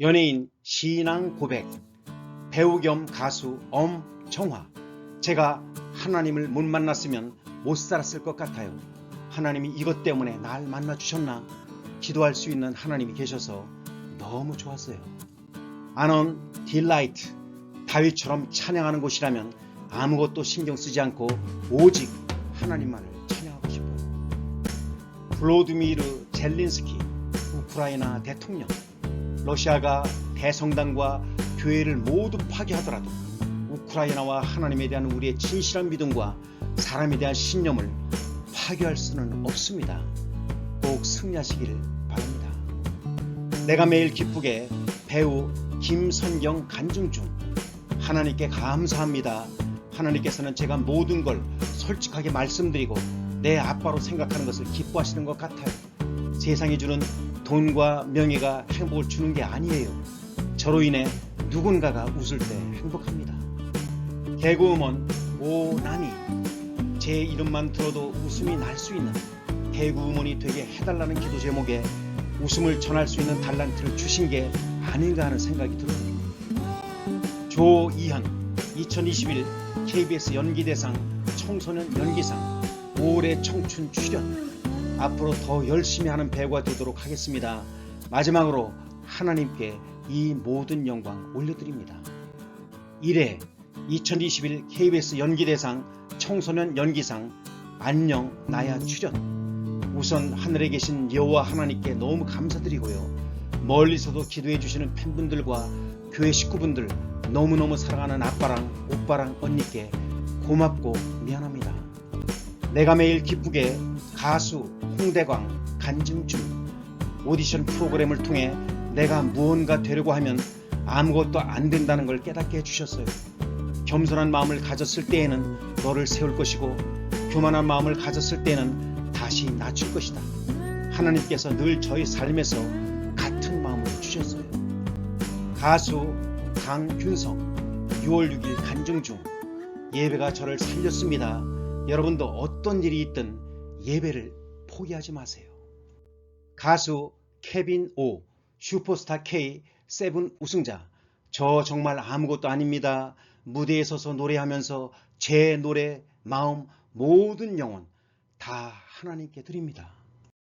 연예인 신앙 고백 배우 겸 가수 엄정화 제가 하나님을 못 만났으면 못 살았을 것 같아요. 하나님이 이것 때문에 날 만나 주셨나 기도할 수 있는 하나님이 계셔서 너무 좋았어요. 아넌 딜라이트 다윗처럼 찬양하는 곳이라면 아무것도 신경 쓰지 않고 오직 하나님만을 찬양하고 싶어요. 블로드미르 젤린스키 우크라이나 대통령 러시아가 대성당과 교회를 모두 파괴하더라도 우크라이나와 하나님에 대한 우리의 진실한 믿음과 사람에 대한 신념을 파괴할 수는 없습니다. 꼭 승리하시기를 바랍니다. 내가 매일 기쁘게 배우 김선경 간증 중 하나님께 감사합니다. 하나님께서는 제가 모든 걸 솔직하게 말씀드리고 내 아빠로 생각하는 것을 기뻐하시는 것 같아요. 세상이 주는 돈과 명예가 행복을 주는 게 아니에요. 저로 인해 누군가가 웃을 때 행복합니다. 개그우먼 오나미 제 이름만 들어도 웃음이 날 수 있는 개그우먼이 되게 해달라는 기도 제목에 웃음을 전할 수 있는 달란트를 주신 게 아닌가 하는 생각이 들어요. 조이현 2021 KBS 연기대상 청소년 연기상 올해 청춘 출연 앞으로 더 열심히 하는 배우가 되도록 하겠습니다. 마지막으로 하나님께 이 모든 영광 올려드립니다. 1회 2021 KBS 연기대상 청소년 연기상 안녕 나야 출연 우선 하늘에 계신 여호와 하나님께 너무 감사드리고요. 멀리서도 기도해 주시는 팬분들과 교회 식구분들 너무너무 사랑하는 아빠랑 오빠랑 언니께 고맙고 미안합니다. 내가 매일 기쁘게 가수 홍대광 간증중 오디션 프로그램을 통해 내가 무언가 되려고 하면 아무것도 안 된다는 걸 깨닫게 해주셨어요. 겸손한 마음을 가졌을 때에는 너를 세울 것이고 교만한 마음을 가졌을 때는 다시 낮출 것이다. 하나님께서 늘 저희 삶에서 같은 마음을 주셨어요. 가수 강균성 6월 6일 간증 중 예배가 저를 살렸습니다. 여러분도 어떤 일이 있든 예배를 포기하지 마세요. 가수 케빈 오 슈퍼스타 K 세븐 우승자 저 정말 아무것도 아닙니다. 무대에 서서 노래하면서 제 노래, 마음, 모든 영혼 다 하나님께 드립니다.